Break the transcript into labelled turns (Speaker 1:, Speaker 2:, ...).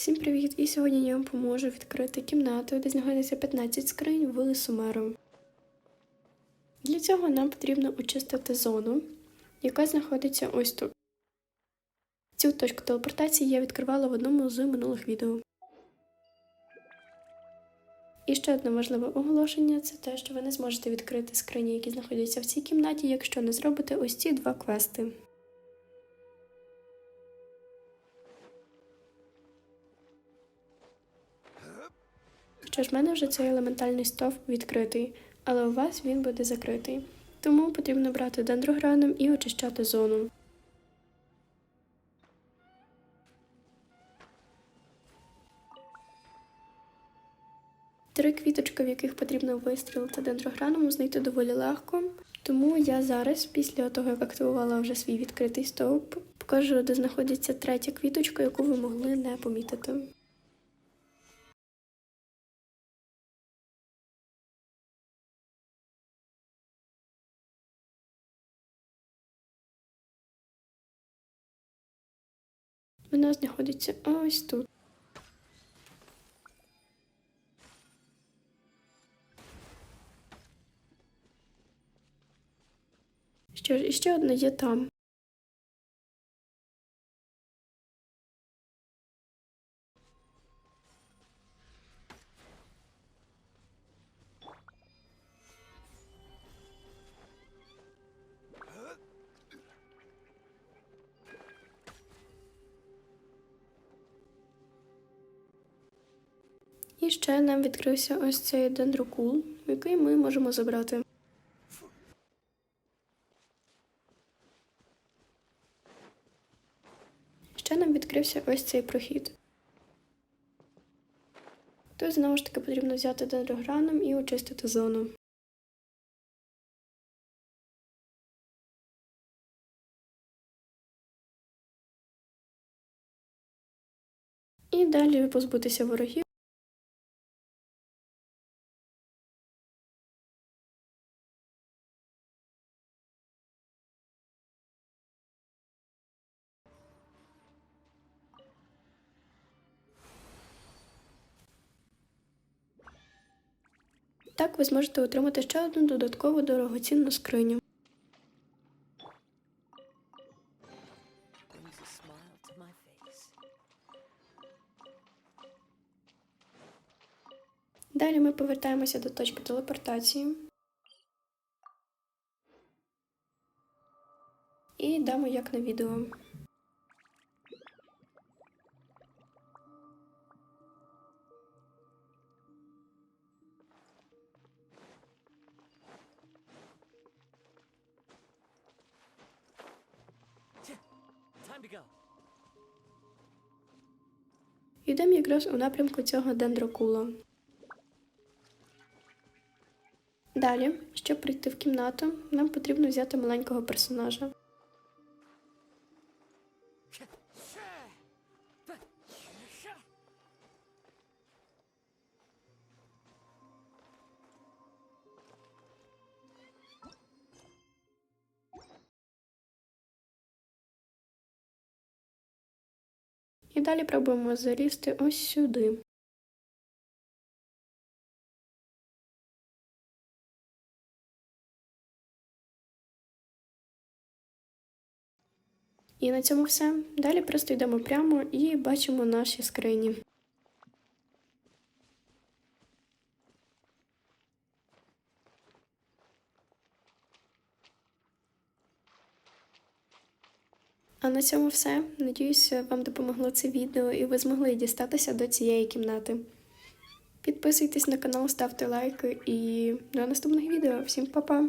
Speaker 1: Всім привіт! І сьогодні я вам поможу відкрити кімнату, де знаходиться 15 скринь вулицю Меру. Для цього нам потрібно очистити зону, яка знаходиться ось тут. Цю точку телепортації я відкривала в одному з минулих відео. І ще одне важливе оголошення це те, що ви не зможете відкрити скрині, які знаходяться в цій кімнаті, якщо не зробите ось ці два квести. Що ж, в мене вже цей елементальний стовп відкритий, але у вас він буде закритий. Тому потрібно брати дендрограном і очищати зону. Три квіточки, в яких потрібно вистрілити дендрограном, знайти доволі легко. Тому я зараз, після того, як активувала вже свій відкритий стовп, покажу, де знаходиться третя квіточка, яку ви могли не помітити. Вона знаходиться ось тут. Що ж, іще ще одна є там. І ще нам відкрився ось цей дендрокул, який ми можемо забрати. Ще нам відкрився ось цей прохід. Тут знову ж таки потрібно взяти дендрограном і очистити зону. І далі позбутися ворогів. Так ви зможете отримати ще одну додаткову дорогоцінну скриню. Далі ми повертаємося до точки телепортації. І дамо як на відео. Йдемо якраз у напрямку цього дендрокула. Далі, щоб прийти в кімнату, нам потрібно взяти маленького персонажа. І далі пробуємо залізти ось сюди. І на цьому все. Далі просто йдемо прямо і бачимо наші скрині. А на цьому все. Надіюсь, вам допомогло це відео і ви змогли дістатися до цієї кімнати. Підписуйтесь на канал, ставте лайки і до наступних відео. Всім па-па!